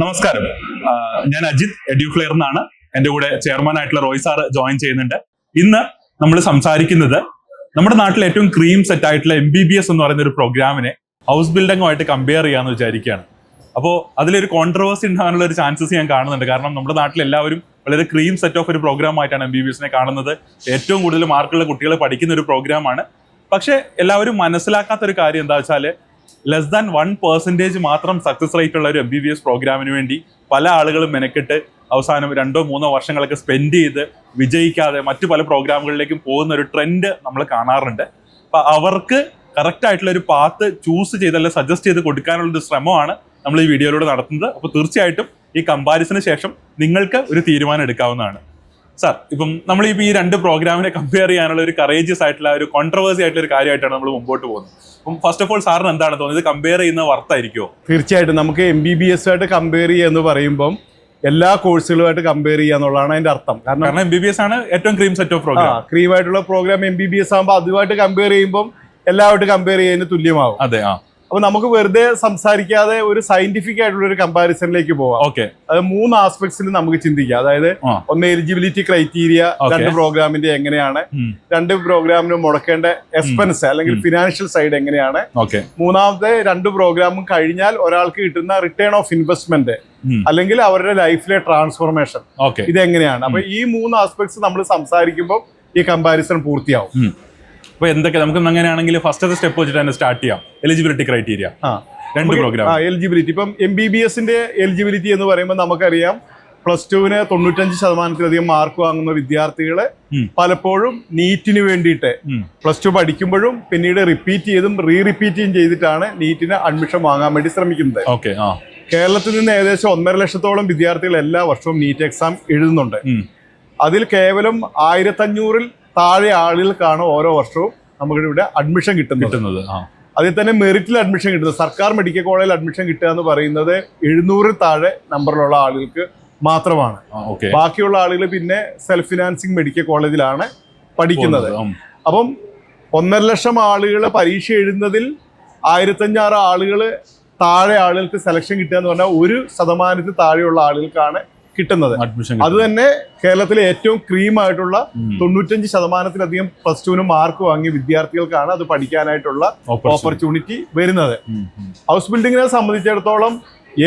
നമസ്കാരം. ഞാൻ അജിത് എഡ്യൂഫ്ലെയർ എന്നാണ് എന്റെ കൂടെ ചെയർമാൻ ആയിട്ടുള്ള റോയ് സാർ ജോയിൻ ചെയ്യുന്നുണ്ട്. ഇന്ന് നമ്മൾ സംസാരിക്കുന്നത് നമ്മുടെ നാട്ടിലെ ഏറ്റവും ക്രീം സെറ്റ് ആയിട്ടുള്ള എം ബി ബി എസ് എന്ന് പറയുന്ന ഒരു പ്രോഗ്രാമിനെ ഹൗസ് ബിൽഡിംഗുമായിട്ട് കമ്പയർ ചെയ്യാന്ന് വിചാരിക്കുകയാണ്. അപ്പോൾ അതിലൊരു കോൺട്രവേഴ്സി ഉണ്ടാകാനുള്ള ഒരു ചാൻസസ് ഞാൻ കാണുന്നുണ്ട്. കാരണം നമ്മുടെ നാട്ടിൽ എല്ലാവരും വളരെ ക്രീം സെറ്റ് ഓഫ് ഒരു പ്രോഗ്രാം ആയിട്ടാണ് എം ബി ബി എസിനെ കാണുന്നത്. ഏറ്റവും കൂടുതൽ മാർക്കുള്ള കുട്ടികൾ പഠിക്കുന്ന ഒരു പ്രോഗ്രാമാണ് പക്ഷേ എല്ലാവരും മനസ്സിലാക്കാത്ത ഒരു കാര്യം എന്താ വെച്ചാൽ ലെസ് ദാൻ വൺ പെർസെന്റേജ് മാത്രം സക്സസ് റേറ്റ് ഉള്ള ഒരു എം ബി ബി എസ് പ്രോഗ്രാമിന് വേണ്ടി പല ആളുകളും മെനക്കെട്ട് അവസാനം രണ്ടോ മൂന്നോ വർഷങ്ങളൊക്കെ സ്പെൻഡ് ചെയ്ത് വിജയിക്കാതെ മറ്റു പല പ്രോഗ്രാമുകളിലേക്കും പോകുന്ന ഒരു ട്രെൻഡ് നമ്മൾ കാണാറുണ്ട്. അപ്പം അവർക്ക് കറക്റ്റ് ആയിട്ടുള്ള ഒരു പാത്ത് ചൂസ് ചെയ്ത് അല്ലെ സജസ്റ്റ് ചെയ്ത് കൊടുക്കാനുള്ള ഒരു ശ്രമമാണ് നമ്മൾ ഈ വീഡിയോയിലൂടെ നടത്തുന്നത്. അപ്പോൾ തീർച്ചയായിട്ടും ഈ കമ്പാരിസന് ശേഷം നിങ്ങൾക്ക് ഒരു തീരുമാനം എടുക്കാവുന്നതാണ്. സാർ ഇപ്പം നമ്മൾ ഈ രണ്ട് പ്രോഗ്രാമിനെ കമ്പയർ ചെയ്യാനുള്ള ഒരു കറേജിയസ് ആയിട്ടുള്ള ഒരു കോൺട്രവേഴ്സി ആയിട്ടുള്ള ഒരു കാര്യമായിട്ടാണ് നമ്മൾ മുമ്പോട്ട് പോകുന്നത്. അപ്പം ഫസ്റ്റ് ഓഫ് ഓൾ സാറിന് എന്താണ് തോന്നുന്നത്? കമ്പയർ ചെയ്യുന്ന വർത്തായിരിക്കുമോ തീർച്ചയായിട്ടും. നമുക്ക് എം ബി ബി എസ് ആയിട്ട് കമ്പയർ ചെയ്യുക എന്ന് പറയുമ്പം എല്ലാ കോഴ്സുകളുമായിട്ട് കമ്പയർ ചെയ്യുക എന്നുള്ളതാണ് അതിന്റെ അർത്ഥം. കാരണം എം ബി ബി എസ് ആണ് ഏറ്റവും cream set of programme cream ആയിട്ടുള്ള programme M B B S ആകുമ്പോൾ അതുമായിട്ട് കമ്പയർ ചെയ്യുമ്പോൾ എല്ലാമായിട്ട് കമ്പയർ ചെയ്യുന്നതിന് തുല്യമാകും അതെ ആ. അപ്പൊ നമുക്ക് വെറുതെ സംസാരിക്കാതെ ഒരു സയന്റിഫിക് ആയിട്ടുള്ള ഒരു കമ്പാരിസണിലേക്ക് പോവാം. ഓക്കെ അത് മൂന്ന് ആസ്പെക്ട്സിൽ നമുക്ക് ചിന്തിക്കാം. അതായത്. ഒന്ന് എലിജിബിലിറ്റി ക്രൈറ്റീരിയ രണ്ട് പ്രോഗ്രാമിന്റെ എങ്ങനെയാണ് രണ്ട് പ്രോഗ്രാമിന് മുടക്കേണ്ട എക്സ്പെൻസ് അല്ലെങ്കിൽ ഫിനാൻഷ്യൽ സൈഡ് എങ്ങനെയാണ് ഓക്കെ മൂന്നാമത്തെ രണ്ട് പ്രോഗ്രാമും കഴിഞ്ഞാൽ ഒരാൾക്ക് കിട്ടുന്ന റിട്ടേൺ ഓഫ് ഇൻവെസ്റ്റ്മെന്റ് അല്ലെങ്കിൽ അവരുടെ ലൈഫിലെ ട്രാൻസ്ഫോർമേഷൻ ഇതെങ്ങനെയാണ്? അപ്പൊ ഈ മൂന്ന് ആസ്പെക്ട്സ് നമ്മൾ സംസാരിക്കുമ്പോൾ ഈ കമ്പാരിസൺ പൂർത്തിയാവും. അപ്പൊ എന്തൊക്കെ നമുക്ക് അങ്ങനെയാണെങ്കിൽ ഫസ്റ്റത്തെ സ്റ്റെപ്പ് വെച്ചിട്ട് തന്നെ സ്റ്റാർട്ട് ചെയ്യാം. എലിജിബിലിറ്റി ക്രൈറ്റീരിയ രണ്ട് പ്രോഗ്രാം എലിജിബിലിറ്റി ഇപ്പം എം ബി ബി എസിന്റെ എലിജിബിലിറ്റി എന്ന് പറയുമ്പോൾ നമുക്കറിയാം പ്ലസ് ടുവിന് തൊണ്ണൂറ്റഞ്ച് ശതമാനത്തിലധികം മാർക്ക് വാങ്ങുന്ന വിദ്യാർത്ഥികളെ പലപ്പോഴും നീറ്റിന് വേണ്ടിയിട്ട് പ്ലസ് ടു പഠിക്കുമ്പോഴും പിന്നീട് റിപ്പീറ്റ് ചെയ്തും റീ റിപ്പീറ്റ് ചെയ്തിട്ടാണ് നീറ്റിന് അഡ്മിഷൻ വാങ്ങാൻ വേണ്ടി ശ്രമിക്കുന്നത്. ഓക്കെ കേരളത്തിൽ നിന്ന് ഏകദേശം ഒന്നര ലക്ഷത്തോളം വിദ്യാർത്ഥികൾ എല്ലാ വർഷവും നീറ്റ് എക്സാം എഴുതുന്നുണ്ട്. അതിൽ കേവലം ആയിരത്തഞ്ഞൂറിൽ താഴെ ആളുകൾക്കാണ് ഓരോ വർഷവും നമുക്ക് ഇവിടെ അഡ്മിഷൻ കിട്ടുന്നത്. കിട്ടുന്നത് അതിൽ തന്നെ മെറിറ്റിൽ അഡ്മിഷൻ കിട്ടുന്നത്. സർക്കാർ മെഡിക്കൽ കോളേജിൽ അഡ്മിഷൻ കിട്ടുക എന്ന് പറയുന്നത് എഴുന്നൂറിൽ താഴെ നമ്പറിലുള്ള ആളുകൾക്ക് മാത്രമാണ്. ബാക്കിയുള്ള ആളുകൾ പിന്നെ സെൽഫ് ഫിനാൻസിങ് മെഡിക്കൽ കോളേജിലാണ് പഠിക്കുന്നത്. അപ്പം ഒന്നര ലക്ഷം ആളുകൾ പരീക്ഷ എഴുതുന്നതിൽ ആയിരത്തഞ്ഞാറ് ആളുകൾ താഴെ ആളുകൾക്ക് സെലക്ഷൻ കിട്ടുക എന്ന് പറഞ്ഞാൽ ഒരു ശതമാനത്തിൽ താഴെയുള്ള ആളുകൾക്കാണ് കിട്ടുന്നത്. അഡ്മിഷൻ അത് തന്നെ കേരളത്തിലെ ഏറ്റവും ക്രീം ആയിട്ടുള്ള തൊണ്ണൂറ്റഞ്ച് ശതമാനത്തിലധികം പ്ലസ് ടുവിന് മാർക്ക് വാങ്ങിയ വിദ്യാർത്ഥികൾക്കാണ് അത് പഠിക്കാനായിട്ടുള്ള ഓപ്പർച്യൂണിറ്റി വരുന്നത്. ഹൗസ് ബിൽഡിങ്ങിനെ സംബന്ധിച്ചിടത്തോളം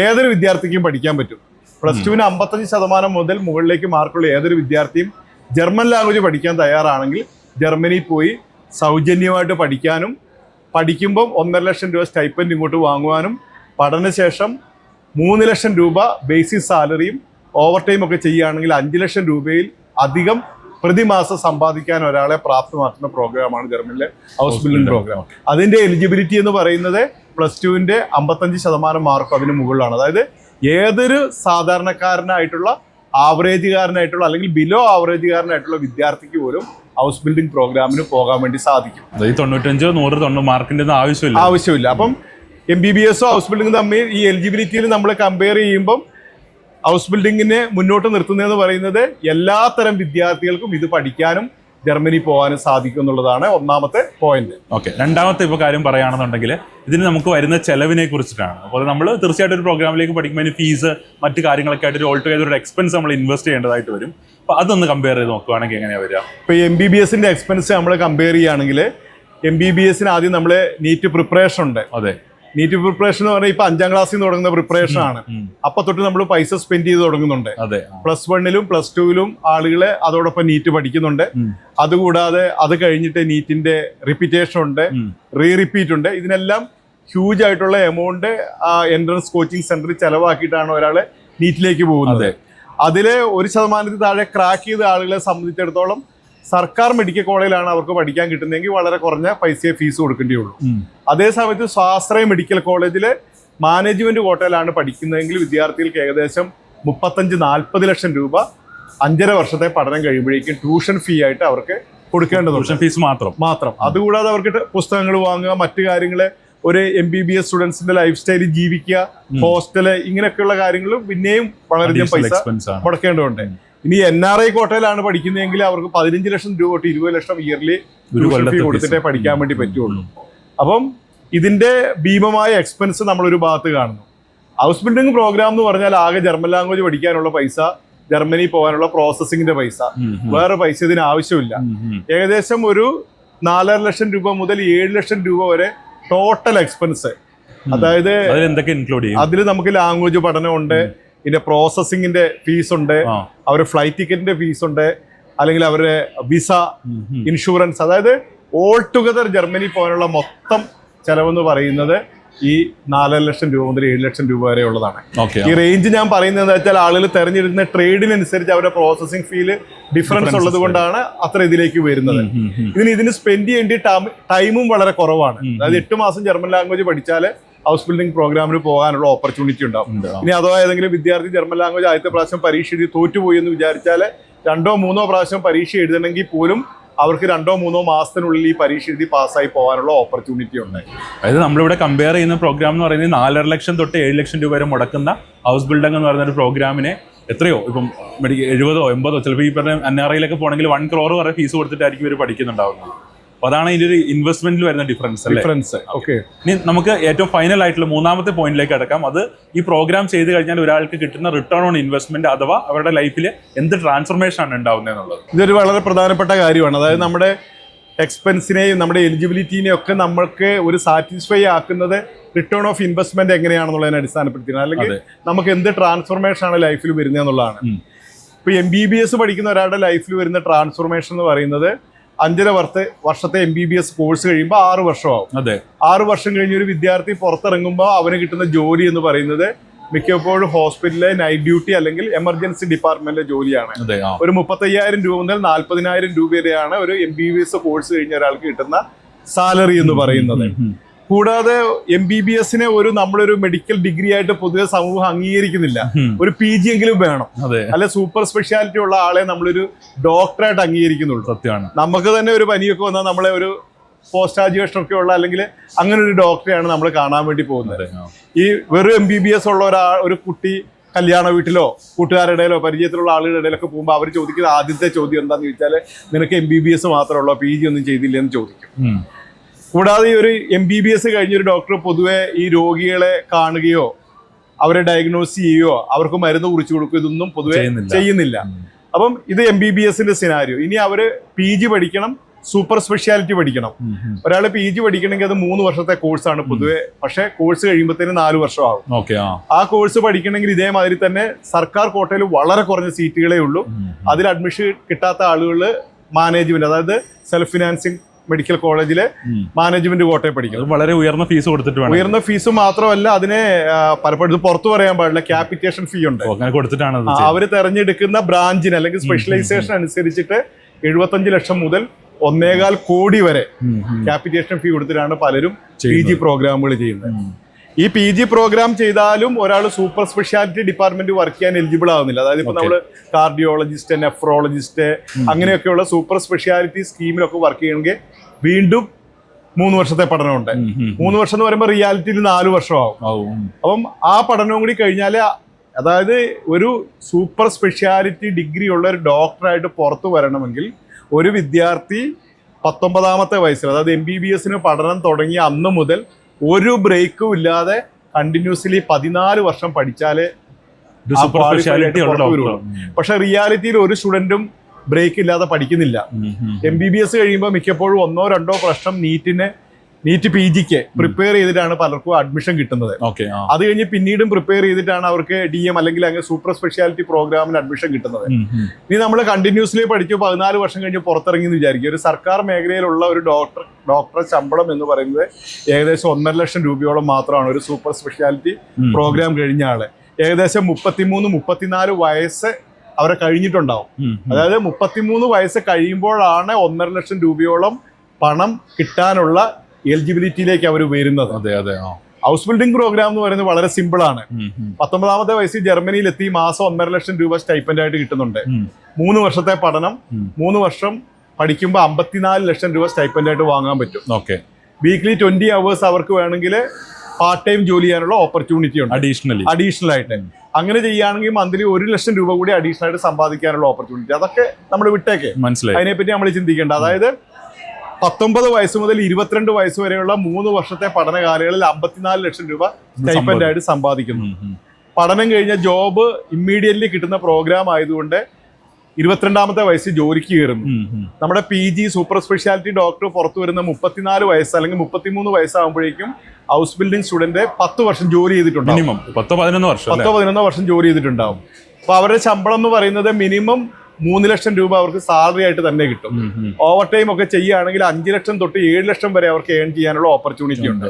ഏതൊരു വിദ്യാർത്ഥിക്കും പഠിക്കാൻ പറ്റും. പ്ലസ് ടുവിന് അമ്പത്തഞ്ച് ശതമാനം മുതൽ മുകളിലേക്ക് മാർക്കുള്ള ഏതൊരു വിദ്യാർത്ഥിയും ജർമ്മൻ ലാംഗ്വേജ് പഠിക്കാൻ തയ്യാറാണെങ്കിൽ ജർമ്മനിയിൽ പോയി സൗജന്യമായിട്ട് പഠിക്കാനും പഠിക്കുമ്പം ഒന്നര ലക്ഷം രൂപ സ്റ്റൈപ്പൻഡ് ഇങ്ങോട്ട് വാങ്ങുവാനും പഠനശേഷം മൂന്ന് ലക്ഷം രൂപ ബേസിക് സാലറിയും ഓവർ ടൈം ഒക്കെ ചെയ്യുകയാണെങ്കിൽ അഞ്ച് ലക്ഷം രൂപയിൽ അധികം പ്രതിമാസം സമ്പാദിക്കാൻ ഒരാളെ പ്രാപ്തമാക്കുന്ന പ്രോഗ്രാമാണ് ജർമ്മനിലെ ഹൗസ് ബിൽഡിംഗ് പ്രോഗ്രാം അതിന്റെ എലിജിബിലിറ്റി എന്ന് പറയുന്നത് പ്ലസ് ടുവിന്റെ അമ്പത്തഞ്ച് ശതമാനം മാർക്ക് അതിന് മുകളിലാണ്. അതായത് ഏതൊരു സാധാരണക്കാരനായിട്ടുള്ള ആവറേജുകാരനായിട്ടുള്ള അല്ലെങ്കിൽ ബിലോ ആവറേജുകാരനായിട്ടുള്ള വിദ്യാർത്ഥിക്ക് പോലും ഹൗസ് ബിൽഡിംഗ് പ്രോഗ്രാമിന് പോകാൻ വേണ്ടി സാധിക്കും. ഈ തൊണ്ണൂറ്റഞ്ചോ നൂറ് തൊണ്ണൂറ് മാർക്കിന്റെ ആവശ്യമില്ല. ആവശ്യമില്ല. അപ്പം എം ബി ബി എസോ ഹൗസ് ബിൽഡിംഗ് തമ്മിൽ ഈ എലിജിബിലിറ്റിയിൽ നമ്മൾ കമ്പയർ ചെയ്യുമ്പം ഹൗസ് ബിൽഡിങ്ങിനെ മുന്നോട്ട് നിർത്തുന്നതെന്ന് പറയുന്നത് എല്ലാത്തരം വിദ്യാർത്ഥികൾക്കും ഇത് പഠിക്കാനും ജർമ്മനി പോകാനും സാധിക്കും എന്നുള്ളതാണ് ഒന്നാമത്തെ പോയിന്റ് ഓക്കെ രണ്ടാമത്തെ ഇപ്പോൾ കാര്യം പറയുകയാണെന്നുണ്ടെങ്കിൽ ഇതിന് നമുക്ക് വരുന്ന ചെലവിനെ കുറിച്ചിട്ടാണ്. അപ്പോൾ നമ്മൾ തീർച്ചയായിട്ടും ഒരു പ്രോഗ്രാമിലേക്ക് പഠിക്കുമ്പോൾ അതിന് ഫീസ് മറ്റു കാര്യങ്ങളൊക്കെ ആയിട്ട് ഒരു ഓൾ ടുഗദർ ഒരു എക്സ്പെൻസ് നമ്മൾ ഇൻവെസ്റ്റ് ചെയ്യേണ്ടതായിട്ട് വരും. അപ്പോൾ അതൊന്ന് കമ്പയർ ചെയ്ത് നോക്കുവാണെങ്കിൽ എങ്ങനെയാണ് വരിക? ഇപ്പോൾ എം ബി ബി എസിന്റെ എക്സ്പെൻസ് നമ്മൾ കമ്പയർ ചെയ്യുകയാണെങ്കിൽ എം ബി ബി എസിന് ആദ്യം നമ്മൾ നീറ്റ് പ്രിപ്പറേഷൻ ഉണ്ട്. അതെ. നീറ്റ് പ്രിപ്പറേഷൻ എന്ന് പറഞ്ഞാൽ ഇപ്പൊ അഞ്ചാം ക്ലാസ്സിൽ നിന്ന് തുടങ്ങുന്ന പ്രിപ്പറേഷൻ ആണ്. അപ്പൊ തൊട്ട് നമ്മൾ പൈസ സ്പെൻഡ് ചെയ്ത് തുടങ്ങുന്നുണ്ട്. പ്ലസ് വണ്ണിലും പ്ലസ് ടുവിലും ആളുകളെ അതോടൊപ്പം നീറ്റ് പഠിക്കുന്നുണ്ട്. അതുകൂടാതെ അത് കഴിഞ്ഞിട്ട് നീറ്റിന്റെ റിപ്പീറ്റേഷൻ ഉണ്ട്. റീ റിപ്പീറ്റ് ഉണ്ട്. ഇതിനെല്ലാം ഹ്യൂജ് ആയിട്ടുള്ള എമൗണ്ട് ആ എൻട്രൻസ് കോച്ചിങ് സെന്ററിൽ ചെലവാക്കിയിട്ടാണ് ഒരാൾ നീറ്റിലേക്ക് പോകുന്നത്. അതിൽ ഒരു ശതമാനത്തിൽ താഴെ ക്രാക്ക് ചെയ്ത ആളുകളെ സംബന്ധിച്ചിടത്തോളം സർക്കാർ മെഡിക്കൽ കോളേജിലാണ് അവർക്ക് പഠിക്കാൻ കിട്ടുന്നതെങ്കിൽ വളരെ കുറഞ്ഞ പൈസയെ ഫീസ് കൊടുക്കേണ്ടിയുള്ളൂ. അതേസമയത്ത് അതേ സമയത്ത് സ്വാശ്രയ മെഡിക്കൽ കോളേജിലെ മാനേജ്മെന്റ് കോട്ടയിലാണ് പഠിക്കുന്നതെങ്കിൽ വിദ്യാർത്ഥികൾക്ക് ഏകദേശം മുപ്പത്തഞ്ച് നാൽപ്പത് ലക്ഷം രൂപ അഞ്ചര വർഷത്തെ പഠനം കഴിയുമ്പോഴേക്കും ട്യൂഷൻ ഫീ ആയിട്ട് അവർക്ക് കൊടുക്കേണ്ടത് ട്യൂഷൻ ഫീസ് മാത്രം. മാത്രം. അതുകൂടാതെ അവർക്ക് പുസ്തകങ്ങൾ വാങ്ങുക മറ്റു കാര്യങ്ങൾ ഒരു എം ബി ബി എസ് സ്റ്റുഡൻസിന്റെ ലൈഫ് സ്റ്റൈലിൽ ജീവിക്കുക ഹോസ്റ്റൽ ഇങ്ങനെയൊക്കെയുള്ള കാര്യങ്ങളും പിന്നെയും വളരെയധികം പൈസ മുടക്കേണ്ടതുണ്ട്. ഇനി എൻ ആർ ഐ കോട്ടയിലാണ് പഠിക്കുന്നതെങ്കിൽ അവർക്ക് പതിനഞ്ച് ലക്ഷം രൂപ തൊട്ട് ഇരുപത് ലക്ഷം ഇയർലി ഫീ കൊടുത്തിട്ടേ പഠിക്കാൻ വേണ്ടി പറ്റുള്ളൂ. അപ്പം ഇതിന്റെ ഭീമമായ എക്സ്പെൻസ് നമ്മളൊരു ഭാഗത്ത് കാണുന്നു. ഹൗസ് ബിൽഡിംഗ് പ്രോഗ്രാം എന്ന് പറഞ്ഞാൽ ആകെ ജർമ്മൻ ലാംഗ്വേജ് പഠിക്കാനുള്ള പൈസ ജർമ്മനി പോകാനുള്ള പ്രോസസ്സിംഗിന്റെ പൈസ. വേറെ പൈസ ഇതിന് ആവശ്യമില്ല. ഏകദേശം ഒരു നാലര ലക്ഷം രൂപ മുതൽ ഏഴ് ലക്ഷം രൂപ വരെ ടോട്ടൽ എക്സ്പെൻസ് അതായത് അതിൽ നമുക്ക് ലാംഗ്വേജ് പഠനമുണ്ട്. ഇതിന്റെ പ്രോസസ്സിംഗിന്റെ ഫീസ് ഉണ്ട്. അവരുടെ ഫ്ലൈറ്റ് ടിക്കറ്റിന്റെ ഫീസ് ഉണ്ട് അല്ലെങ്കിൽ അവരുടെ വിസ. ഇൻഷുറൻസ് അതായത് ഓൾ ടുഗദർ ജർമ്മനി പോകാനുള്ള മൊത്തം ചെലവെന്ന് പറയുന്നത് ഈ നാലര ലക്ഷം രൂപ മുതൽ ഏഴ് ലക്ഷം രൂപ വരെ ഉള്ളതാണ് ഈ റേഞ്ച് ഞാൻ പറയുന്നത് എന്താ വെച്ചാൽ ആളുകൾ തെരഞ്ഞെടുക്കുന്ന ട്രേഡിനനുസരിച്ച് അവരുടെ പ്രോസസ്സിംഗ് ഫീൽ ഡിഫറൻസ് ഉള്ളത് കൊണ്ടാണ് അത്ര ഇതിലേക്ക് വരുന്നത്. ഇതിന് ഇതിന് സ്പെൻഡ് ചെയ്യേണ്ട ടൈമും വളരെ കുറവാണ് അതായത് എട്ട് മാസം ജർമ്മൻ ലാംഗ്വേജ് പഠിച്ചാൽ ഹൗസ് ബിൽഡിംഗ് പ്രോഗ്രാമിന് പോകാനുള്ള ഓപ്പർച്യൂണിറ്റി ഉണ്ടാവും. ഉണ്ട്, ഇനി അഥവാ ഏതെങ്കിലും വിദ്യാർത്ഥി ജർമ്മൻ ലാംഗ്വേജ് ആദ്യത്തെ പ്രാവശ്യം പരീക്ഷ എഴുതി തോറ്റുപോയി എന്ന് വിചാരിച്ചാൽ രണ്ടോ മൂന്നോ പ്രാവശ്യം പരീക്ഷ എഴുതണമെങ്കിൽ പോലും അവർക്ക് രണ്ടോ മൂന്നോ മാസത്തിനുള്ളിൽ ഈ പരീക്ഷ എഴുതി പാസ്സായി പോകാനുള്ള ഓപ്പർച്യൂണിറ്റി ഉണ്ട്. അതായത് നമ്മളിവിടെ കമ്പയർ ചെയ്യുന്ന പ്രോഗ്രാം എന്ന് പറയുന്നത് നാലര ലക്ഷം തൊട്ട് ഏഴ് ലക്ഷം രൂപ വരെ മുടക്കുന്ന ഹൗസ് ബിൽഡിംഗ് എന്ന് പറയുന്ന ഒരു പ്രോഗ്രാമിനെ എത്രയോ ഇപ്പം മെഡിക്കൽ എഴുപതോ എൺപതോ ചിലപ്പോൾ ഈ പറഞ്ഞ എൻ ആർ ഐയിലൊക്കെ പോകണമെങ്കിൽ വൺ ക്രോർ വരെ ഫീസ് കൊടുത്തിട്ടായിരിക്കും ഇവർ പഠിക്കുന്നുണ്ടാവുന്നത്. അപ്പോൾ അതാണ് ഇതിന്റെ ഒരു ഇൻവെസ്റ്റ്മെന്റിൽ വരുന്ന ഡിഫറൻസ് ഡിഫറൻസ് ഓക്കെ ഇനി നമുക്ക് ഏറ്റവും ഫൈനൽ ആയിട്ടുള്ള മൂന്നാമത്തെ പോയിന്റിലേക്ക് അടക്കാം അത് ഈ പ്രോഗ്രാം ചെയ്ത് കഴിഞ്ഞാൽ ഒരാൾക്ക് കിട്ടുന്ന റിട്ടേൺ ഓൺ ഇൻവെസ്റ്റ്മെന്റ് അഥവാ അവരുടെ ലൈഫിൽ എന്ത് ട്രാൻസ്ഫർമേഷൻ ആണ് ഉണ്ടാവുന്നത് എന്നുള്ളത്. ഇതൊരു വളരെ പ്രധാനപ്പെട്ട കാര്യമാണ്. അതായത് നമ്മുടെ എക്സ്പെൻസിനെയും നമ്മുടെ എലിജിബിലിറ്റിനെയും ഒക്കെ നമ്മൾക്ക് ഒരു സാറ്റിസ്ഫൈ ആക്കുന്നത് റിട്ടേൺ ഓഫ് ഇൻവെസ്റ്റ്മെന്റ് എങ്ങനെയാണെന്നുള്ളതിനെ അടിസ്ഥാനപ്പെടുത്തിയാണ് അല്ലെങ്കിൽ. നമുക്ക് എന്ത് ട്രാൻസ്ഫോർമേഷൻ ആണ് ലൈഫിൽ വരുന്നത് എന്നുള്ളതാണ്. ഇപ്പൊ എം ബി ബി എസ് പഠിക്കുന്ന ഒരാളുടെ ലൈഫിൽ വരുന്ന ട്രാൻസ്ഫോർമേഷൻ എന്ന് പറയുന്നത് അഞ്ചര വർഷത്തെ വർഷത്തെ M B B S course കഴിയുമ്പോൾ ആറ് വർഷമാവും. അതെ. ആറ് വർഷം കഴിഞ്ഞ ഒരു വിദ്യാർത്ഥി പുറത്തിറങ്ങുമ്പോൾ അവന് കിട്ടുന്ന ജോലി എന്ന് പറയുന്നത് മിക്കപ്പോഴും ഹോസ്പിറ്റലിലെ നൈറ്റ് ഡ്യൂട്ടി അല്ലെങ്കിൽ എമർജൻസി ഡിപ്പാർട്ട്മെന്റിലെ ജോലിയാണ്. ഒരു മുപ്പത്തയ്യായിരം രൂപ മുതൽ നാൽപ്പതിനായിരം രൂപ വരെയാണ് ഒരു M B B S course കഴിഞ്ഞ ഒരാൾക്ക് കിട്ടുന്ന സാലറി എന്ന് പറയുന്നത്. കൂടാതെ എം ബി ബി എസിനെ ഒരു നമ്മളൊരു മെഡിക്കൽ ഡിഗ്രി ആയിട്ട് പൊതുവെ സമൂഹം അംഗീകരിക്കുന്നില്ല. ഒരു പി ജി എങ്കിലും വേണം. അതെ. അല്ലെ സൂപ്പർ സ്പെഷ്യാലിറ്റി ഉള്ള ആളെ നമ്മളൊരു ഡോക്ടറായിട്ട് അംഗീകരിക്കുന്നുള്ളൂ. സത്യമാണ് നമുക്ക് തന്നെ ഒരു പനിയൊക്കെ വന്നാൽ നമ്മളെ ഒരു പോസ്റ്റ് ഗ്രാജുവേഷൻ ഒക്കെ ഉള്ള അല്ലെങ്കിൽ അങ്ങനെ ഒരു ഡോക്ടറെയാണ് നമ്മൾ കാണാൻ വേണ്ടി പോകുന്നത്. ഈ വെറും എം ബി ബി എസ് ഉള്ള ഒരാ ഒരു കുട്ടി കല്യാണ വീട്ടിലോ കൂട്ടുകാരുടെ ഇടയിലോ പരിചയത്തിലുള്ള ആളുകളുടെ ഇടയിലൊക്കെ പോകുമ്പോൾ അവർ ചോദിക്കുന്ന ആദ്യത്തെ ചോദ്യം എന്താണെന്ന് ചോദിച്ചാൽ നിനക്ക് എം ബി ബി എസ് മാത്രമുള്ളോ പി ജി ഒന്നും ചെയ്തില്ലെന്ന് ചോദിക്കും. കൂടാതെ ഈ ഒരു എം ബി ബി എസ് കഴിഞ്ഞൊരു ഡോക്ടർ പൊതുവെ ഈ രോഗികളെ കാണുകയോ അവരെ ഡയഗ്നോസ് ചെയ്യുകയോ അവർക്ക് മരുന്ന് കുറിച്ച് കൊടുക്കുകയോ ഇതൊന്നും പൊതുവെ ചെയ്യുന്നില്ല. അപ്പം ഇത് എം ബി ബി എസിന്റെ സിനാരിയോ ഇനി അവർ പി ജി പഠിക്കണം സൂപ്പർ സ്പെഷ്യാലിറ്റി പഠിക്കണം. ഒരാൾ പി ജി പഠിക്കണമെങ്കിൽ അത് മൂന്ന് വർഷത്തെ കോഴ്സാണ് പൊതുവെ. പക്ഷേ കോഴ്സ് കഴിയുമ്പോഴത്തേന് നാല് വർഷമാകും. ആ. കോഴ്സ് പഠിക്കണമെങ്കിൽ ഇതേമാതിരി തന്നെ സർക്കാർ കോട്ടയിൽ വളരെ കുറഞ്ഞ സീറ്റുകളേ ഉള്ളൂ. അതിൽ അഡ്മിഷൻ കിട്ടാത്ത ആളുകൾ മാനേജ്മെന്റ് അതായത് സെൽഫ് ഫിനാൻസിങ് മെഡിക്കൽ കോളേജിലെ മാനേജ്മെന്റ് കോട്ടയം പഠിക്കണം വളരെ ഉയർന്ന ഫീസ് കൊടുത്തിട്ട് വേണം. ഉയർന്ന ഫീസ് മാത്രമല്ല അതിനെ പലപ്പോഴും ഇത് പുറത്തു പറയാൻ പാടില്ല ക്യാപിറ്റേഷൻ ഫീ ഉണ്ട്. അങ്ങനെ കൊടുത്തിട്ടാണ് അവർ. തെരഞ്ഞെടുക്കുന്ന ബ്രാഞ്ചിന് അല്ലെങ്കിൽ സ്പെഷ്യലൈസേഷൻ അനുസരിച്ചിട്ട് എഴുപത്തഞ്ച് ലക്ഷം മുതൽ ഒന്നേകാൽ കോടി വരെ. ക്യാപിറ്റേഷൻ ഫീ കൊടുത്തിട്ടാണ് പലരും പി ജി പ്രോഗ്രാമുകൾ ചെയ്യുന്നത്. ഈ പി ജി പ്രോഗ്രാം ചെയ്താലും ഒരാൾ സൂപ്പർ സ്പെഷ്യാലിറ്റി ഡിപ്പാർട്ട്മെന്റ് വർക്ക് ചെയ്യാൻ എലിജിബിൾ ആവുന്നില്ല. അതായത് ഇപ്പൊ. നമ്മൾ കാർഡിയോളജിസ്റ്റ് നെഫ്രോളജിസ്റ്റ് അങ്ങനെയൊക്കെയുള്ള സൂപ്പർ സ്പെഷ്യാലിറ്റി സ്കീമിലൊക്കെ വർക്ക് ചെയ്യണമെങ്കിൽ വീണ്ടും മൂന്ന് വർഷത്തെ പഠനമുണ്ട്. മൂന്ന് വർഷം എന്ന് പറയുമ്പോൾ റിയാലിറ്റിയിൽ നാല് വർഷമാവും അപ്പം ആ പഠനവും കൂടി കഴിഞ്ഞാൽ അതായത് ഒരു സൂപ്പർ സ്പെഷ്യാലിറ്റി ഡിഗ്രി ഉള്ള ഒരു ഡോക്ടറായിട്ട് പുറത്തു വരണമെങ്കിൽ ഒരു വിദ്യാർത്ഥി പത്തൊമ്പതാമത്തെ വയസ്സിൽ അതായത് എം ബി ബി എസിന് പഠനം തുടങ്ങിയ അന്ന് മുതൽ ഒരു ബ്രേക്കും ഇല്ലാതെ കണ്ടിന്യൂസ്ലി പതിനാല് വർഷം പഠിച്ചാലേ. പക്ഷെ റിയാലിറ്റിയിൽ ഒരു സ്റ്റുഡന്റും ബ്രേക്ക് ഇല്ലാതെ പഠിക്കുന്നില്ല. എം ബി ബി എസ് കഴിയുമ്പോൾ മിക്കപ്പോഴും ഒന്നോ രണ്ടോ പ്രശ്നം നീറ്റിന് നീറ്റ് പി ജിക്ക് പ്രിപ്പയർ ചെയ്തിട്ടാണ് പലർക്കും അഡ്മിഷൻ കിട്ടുന്നത്. അത് കഴിഞ്ഞ് പിന്നീടും പ്രിപ്പയർ ചെയ്തിട്ടാണ് അവർക്ക് ഡി എം അല്ലെങ്കിൽ അങ്ങനെ സൂപ്പർ സ്പെഷ്യാലിറ്റി പ്രോഗ്രാമിന് അഡ്മിഷൻ കിട്ടുന്നത്. ഇനി നമ്മൾ കണ്ടിന്യൂസ്ലി പഠിച്ചു പതിനാല് വർഷം കഴിഞ്ഞ് പുറത്തിറങ്ങി എന്ന് വിചാരിക്കും. ഒരു സർക്കാർ മേഖലയിലുള്ള ഒരു ഡോക്ടർ ഡോക്ടറെ ശമ്പളം എന്ന് പറയുന്നത് ഏകദേശം ഒന്നര ലക്ഷം രൂപയോളം മാത്രമാണ് ഒരു സൂപ്പർ സ്പെഷ്യാലിറ്റി പ്രോഗ്രാം കഴിഞ്ഞ ആൾ. ഏകദേശം മുപ്പത്തിമൂന്ന് മുപ്പത്തിനാല് വയസ്സ് അവരെ കഴിഞ്ഞിട്ടുണ്ടാവും. അതായത് മുപ്പത്തിമൂന്ന് വയസ്സ് കഴിയുമ്പോഴാണ് ഒന്നര ലക്ഷം രൂപയോളം പണം കിട്ടാനുള്ള എലിജിബിലിറ്റിയിലേക്ക് അവർ വരുന്നത്. അതെ അതെ ഹൗസ് ബിൽഡിംഗ് പ്രോഗ്രാം എന്ന് പറയുന്നത് വളരെ സിമ്പിൾ ആണ്. പത്തൊമ്പതാമത്തെ വയസ്സിൽ ജർമ്മനിയിൽ എത്തി മാസം ഒന്നര ലക്ഷം രൂപ സ്റ്റൈപ്പൻഡ് ആയിട്ട് കിട്ടുന്നുണ്ട്. മൂന്ന് വർഷത്തെ പഠനം മൂന്ന് വർഷം പഠിക്കുമ്പോൾ അമ്പത്തിനാല് ലക്ഷം രൂപ സ്റ്റൈപ്പൻഡ് ആയിട്ട് വാങ്ങാൻ പറ്റും. ഓക്കെ. വീക്ക്ലി ട്വന്റി അവേഴ്സ് അവർക്ക് വേണമെങ്കിൽ പാർട്ട് ടൈം ജോലി ചെയ്യാനുള്ള ഓപ്പർച്യൂണിറ്റി ഉണ്ട്. അഡീഷണലി അഡീഷണൽ ആയിട്ട്. അങ്ങനെ ചെയ്യുകയാണെങ്കിൽ മന്ത്ലി ഒരു ലക്ഷം രൂപ കൂടി അഡീഷണൽ ആയിട്ട് സമ്പാദിക്കാനുള്ള ഓപ്പർച്യൂണിറ്റി അതൊക്കെ നമ്മൾ വിട്ടേക്ക്. മനസ്സിലായി. അതിനെപ്പറ്റി നമ്മൾ ചിന്തിക്കേണ്ട. അതായത് പത്തൊമ്പത് വയസ്സ് മുതൽ ഇരുപത്തിരണ്ട് വയസ്സ് വരെയുള്ള മൂന്ന് വർഷത്തെ പഠന കാലങ്ങളിൽ അമ്പത്തിനാല് ലക്ഷം രൂപ സ്റ്റൈപ്പൻഡ് ആയിട്ട് സമ്പാദിക്കുന്നു. പഠനം കഴിഞ്ഞ ജോബ് ഇമ്മീഡിയറ്റ്ലി കിട്ടുന്ന പ്രോഗ്രാം ആയതുകൊണ്ട് ഇരുപത്തിരണ്ടാമത്തെ വയസ്സിൽ ജോലിക്ക് കയറുന്നു. നമ്മുടെ P G super speciality doctor പുറത്തു വരുന്ന മുപ്പത്തിനാല് വയസ്സ് അല്ലെങ്കിൽ മുപ്പത്തിമൂന്ന് വയസ്സാകുമ്പോഴേക്കും ഹൗസ് ബിൽഡിംഗ് സ്റ്റുഡന്റ് പത്ത് വർഷം ജോലി ചെയ്തിട്ടുണ്ട് മിനിമം. പത്തോ പതിനൊന്ന് വർഷം പത്തോ പതിനൊന്നോ വർഷം ജോലി ചെയ്തിട്ടുണ്ടാവും. അപ്പൊ അവരുടെ ശമ്പളം എന്ന് പറയുന്നത് മിനിമം മൂന്ന് ലക്ഷം രൂപ അവർക്ക് സാലറി ആയിട്ട് തന്നെ കിട്ടും. ഓവർ ടൈം ഒക്കെ ചെയ്യുകയാണെങ്കിൽ അഞ്ച് ലക്ഷം തൊട്ട് ഏഴ് ലക്ഷം വരെ അവർക്ക് ഏൺ ചെയ്യാനുള്ള ഓപ്പർച്യൂണിറ്റി ഉണ്ട്.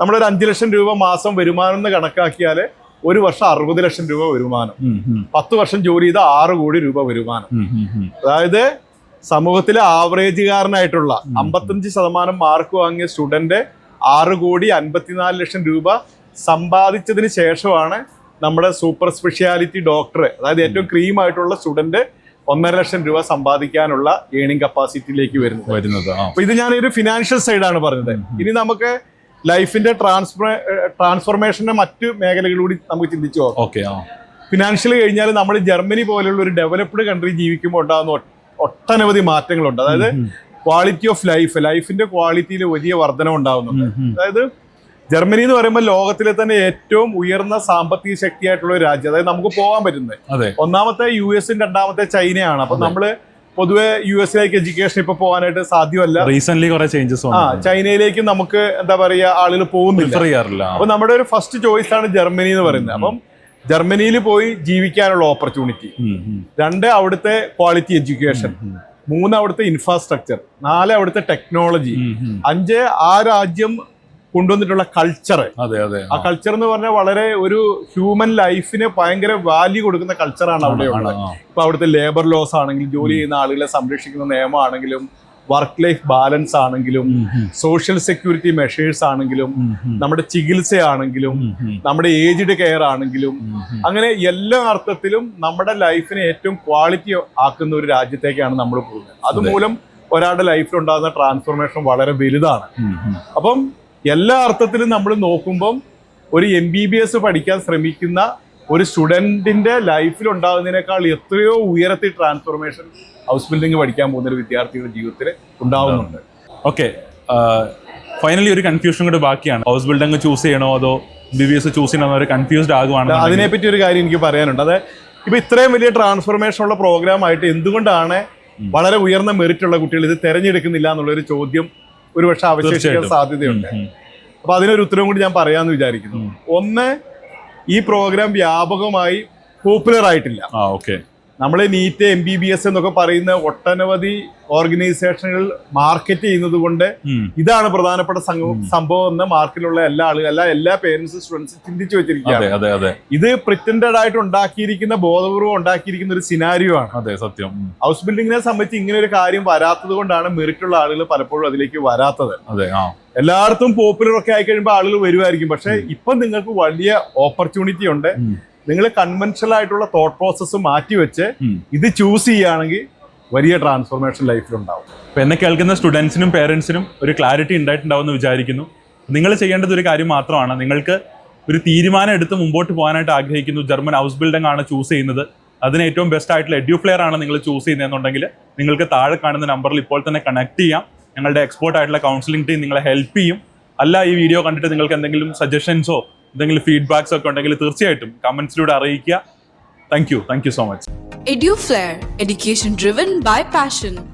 നമ്മളൊരു അഞ്ച് ലക്ഷം രൂപ മാസം വരുമാനം എന്ന് കണക്കാക്കിയാൽ ഒരു വർഷം അറുപത് ലക്ഷം രൂപ വരുമാനം. പത്ത് വർഷം ജോലി ചെയ്ത ആറ് കോടി രൂപ വരുമാനം. അതായത് സമൂഹത്തിലെ ആവറേജുകാരനായിട്ടുള്ള അമ്പത്തഞ്ച് ശതമാനം മാർക്ക് വാങ്ങിയ സ്റ്റുഡന്റ് ആറ് കോടി അൻപത്തിനാല് ലക്ഷം രൂപ സമ്പാദിച്ചതിന് ശേഷമാണ് നമ്മുടെ സൂപ്പർ സ്പെഷ്യാലിറ്റി ഡോക്ടർ അതായത് ഏറ്റവും ക്രീം ആയിട്ടുള്ള സ്റ്റുഡന്റ് ഒന്നര ലക്ഷം രൂപ സമ്പാദിക്കാനുള്ള ഏണിംഗ് കപ്പാസിറ്റിയിലേക്ക് വരുന്നത്. വരുന്നത് അപ്പൊ ഇത് ഞാൻ ഒരു ഫിനാൻഷ്യൽ സൈഡാണ് പറഞ്ഞത്. ഇനി നമുക്ക് ലൈഫിന്റെ ട്രാൻസ്ഫർ ട്രാൻസ്ഫോർമേഷന്റെ മറ്റു മേഖലകളിലൂടെ നമുക്ക് ചിന്തിച്ചു ഓക്കെ ഫിനാൻഷ്യൽ കഴിഞ്ഞാൽ നമ്മൾ ജർമ്മനി പോലെയുള്ള ഒരു ഡെവലപ്ഡ് കൺട്രി ജീവിക്കുമ്പോൾ ഉണ്ടാകുന്ന ഒട്ടനവധി മാറ്റങ്ങളുണ്ട്. അതായത് ക്വാളിറ്റി ഓഫ് ലൈഫ് ലൈഫിന്റെ ക്വാളിറ്റിയിൽ വലിയ വർധനം ഉണ്ടാകുന്നുണ്ട്. അതായത് ജർമ്മനി എന്ന് പറയുമ്പോൾ ലോകത്തിലെ തന്നെ ഏറ്റവും ഉയർന്ന സാമ്പത്തിക ശക്തിയായിട്ടുള്ള ഒരു രാജ്യം. അതായത് നമുക്ക് പോകാൻ പറ്റുന്നത്. ഒന്നാമത്തെ യു എസും രണ്ടാമത്തെ ചൈനയാണ്. അപ്പൊ. നമ്മൾ പൊതുവെ യു എസിലേക്ക് എഡ്യൂക്കേഷൻ ഇപ്പൊ പോകാനായിട്ട് സാധ്യമല്ല. റീസെന്റ് കുറെ ചേഞ്ചസ് ആ ചൈനയിലേക്ക് നമുക്ക് എന്താ പറയുക ആളുകൾ പോകുന്നില്ല. അപ്പൊ നമ്മുടെ ഒരു ഫസ്റ്റ് ചോയ്സ് ആണ് ജർമ്മനി എന്ന് പറയുന്നത്. അപ്പം ജർമ്മനിയിൽ പോയി ജീവിക്കാനുള്ള ഓപ്പർച്യൂണിറ്റി. രണ്ട് അവിടുത്തെ ക്വാളിറ്റി എഡ്യൂക്കേഷൻ മൂന്ന് അവിടുത്തെ ഇൻഫ്രാസ്ട്രക്ചർ നാല് അവിടുത്തെ ടെക്നോളജി. അഞ്ച് ആ രാജ്യം കൊണ്ടുവന്നിട്ടുള്ള കൾച്ചർ അതെ അതെ ആ കൾച്ചർ എന്ന് പറഞ്ഞാൽ വളരെ ഒരു ഹ്യൂമൻ ലൈഫിന് ഭയങ്കര വാല്യൂ കൊടുക്കുന്ന കൾച്ചറാണ് അവിടെ ഉള്ളത് ഇപ്പൊ അവിടുത്തെ ലേബർ ലോസ് ആണെങ്കിലും ജോലി ചെയ്യുന്ന ആളുകളെ സംരക്ഷിക്കുന്ന നിയമമാണെങ്കിലും വർക്ക് ലൈഫ് ബാലൻസ് ആണെങ്കിലും. സോഷ്യൽ സെക്യൂരിറ്റി മെഷേഴ്സ് ആണെങ്കിലും. നമ്മുടെ ചികിത്സയാണെങ്കിലും. നമ്മുടെ ഏജ്ഡ് കെയർ ആണെങ്കിലും. അങ്ങനെ എല്ലാ അർത്ഥത്തിലും നമ്മുടെ ലൈഫിനെ ഏറ്റവും ക്വാളിറ്റി ആക്കുന്ന ഒരു രാജ്യത്തേക്കാണ് നമ്മൾ പോകുന്നത് അതുമൂലം ഒരാളുടെ ലൈഫിൽ ഉണ്ടാകുന്ന ട്രാൻസ്ഫോർമേഷൻ വളരെ വലുതാണ്. അപ്പം എല്ലാ അർത്ഥത്തിലും നമ്മൾ നോക്കുമ്പം ഒരു എം ബി ബി എസ് പഠിക്കാൻ ശ്രമിക്കുന്ന ഒരു സ്റ്റുഡന്റിന്റെ ലൈഫിൽ ഉണ്ടാകുന്നതിനേക്കാൾ എത്രയോ ഉയരത്തിൽ ട്രാൻസ്ഫോർമേഷൻ ഹൗസ് ബിൽഡിംഗ് പഠിക്കാൻ പോകുന്ന ഒരു വിദ്യാർത്ഥിയുടെ ജീവിതത്തിൽ ഉണ്ടാവുന്നുണ്ട്. ഓക്കെ ഫൈനലി ഒരു കൺഫ്യൂഷൻ കൂടെ ബാക്കിയാണ്. ഹൗസ് ബിൽഡിംഗ് ചൂസ് ചെയ്യണോ അതോ ബി ബി എസ് ചൂസ് ചെയ്യണോ അവർ കൺഫ്യൂസ്ഡ് ആകുവാണ് അതിനെപ്പറ്റി ഒരു കാര്യം എനിക്ക് പറയാനുണ്ട്. അത് ഇപ്പം ഇത്രയും വലിയ ട്രാൻസ്ഫോർമേഷൻ ഉള്ള പ്രോഗ്രാം ആയിട്ട് എന്തുകൊണ്ടാണ് വളരെ ഉയർന്ന മെറിറ്റ് ഉള്ള കുട്ടികൾ ഇത് തിരഞ്ഞെടുക്കുന്നില്ല എന്നുള്ളൊരു ചോദ്യം ഒരുപക്ഷെ അവശേഷിക്കാൻ. സാധ്യതയുണ്ട്. അപ്പൊ അതിനൊരു ഉത്തരവും കൂടി ഞാൻ പറയാന്ന് വിചാരിക്കുന്നു. ഒന്ന് ഈ പ്രോഗ്രാം വ്യാപകമായി പോപ്പുലർ ആയിട്ടില്ല ഓക്കെ. നമ്മൾ NEET M B B S എന്നൊക്കെ പറയുന്ന ഒട്ടനവധി ഓർഗനൈസേഷനുകൾ മാർക്കറ്റ് ചെയ്യുന്നത് കൊണ്ട് ഇതാണ് പ്രധാനപ്പെട്ട സംഭവം എന്ന് മാർക്കറ്റിലുള്ള എല്ലാ ആളുകളും അല്ല എല്ലാ പേരൻസും സ്റ്റുഡൻസും ചിന്തിച്ചു വെച്ചിരിക്കുകയാണ്. ഇത് പ്രിറ്റൻഡഡ് ആയിട്ട് ഉണ്ടാക്കിയിരിക്കുന്ന ബോധപൂർവം ഉണ്ടാക്കിയിരിക്കുന്ന ഒരു സിനാരിയോ ആണ്. അതെ സത്യം. ഹൗസ് ബിൽഡിങ്ങിനെ സംബന്ധിച്ച് ഇങ്ങനെ ഒരു കാര്യം വരാത്തത് കൊണ്ടാണ് മെറിറ്റുള്ള ആളുകൾ പലപ്പോഴും അതിലേക്ക് വരാത്തത്. അതെ ആ. എല്ലായിടത്തും പോപ്പുലർ ഒക്കെ ആയി കഴിയുമ്പോൾ ആളുകൾ വരുമായിരിക്കും പക്ഷെ ഇപ്പൊ നിങ്ങൾക്ക് വലിയ ഓപ്പർച്യൂണിറ്റി ഉണ്ട്. നിങ്ങൾ കൺവെൻഷണൽ ആയിട്ടുള്ള തോട്ട് പ്രോസസ്സ് മാറ്റി വെച്ച് ഇത് ചൂസ് ചെയ്യുകയാണെങ്കിൽ വലിയ ട്രാൻസ്ഫോർമേഷൻ ലൈഫിൽ ഉണ്ടാവും. അപ്പൊ എന്നെ കേൾക്കുന്ന സ്റ്റുഡൻസിനും പേരൻസിനും ഒരു ക്ലാരിറ്റി ഉണ്ടായിട്ടുണ്ടാവും എന്ന് വിചാരിക്കുന്നു. നിങ്ങൾ ചെയ്യേണ്ടത് ഒരു കാര്യം മാത്രമാണ്. നിങ്ങൾക്ക് ഒരു തീരുമാനം എടുത്ത് മുമ്പോട്ട് പോകാനായിട്ട് ആഗ്രഹിക്കുന്നു. ജർമ്മൻ ഹൗസ് ബിൽഡിംഗ് ആണ് ചൂസ് ചെയ്യുന്നത്. അതിന് ഏറ്റവും ബെസ്റ്റ് ആയിട്ടുള്ള എഡ്യൂ എഡ്യൂഫ്ലെയർ ആണ് നിങ്ങൾ ചൂസ് ചെയ്യുന്നതെന്നുണ്ടെങ്കിൽ നിങ്ങൾക്ക് താഴെ കാണുന്ന നമ്പറിൽ ഇപ്പോൾ തന്നെ കണക്ട് ചെയ്യാം. ഞങ്ങളുടെ എക്സ്പോർട്ട് ആയിട്ടുള്ള കൗൺസിലിംഗ് ടീം നിങ്ങളെ ഹെൽപ്പ് ചെയ്യും. അല്ല ഈ വീഡിയോ കണ്ടിട്ട് നിങ്ങൾക്ക് എന്തെങ്കിലും സജഷൻസോ എന്തെങ്കിലും ഫീഡ്ബാക്സ് ഒക്കെ ഉണ്ടെങ്കിൽ തീർച്ചയായിട്ടും കമന്റ്സിലൂടെ അറിയിക്കുക. Thank you thank you so much Eduflair education driven by passion.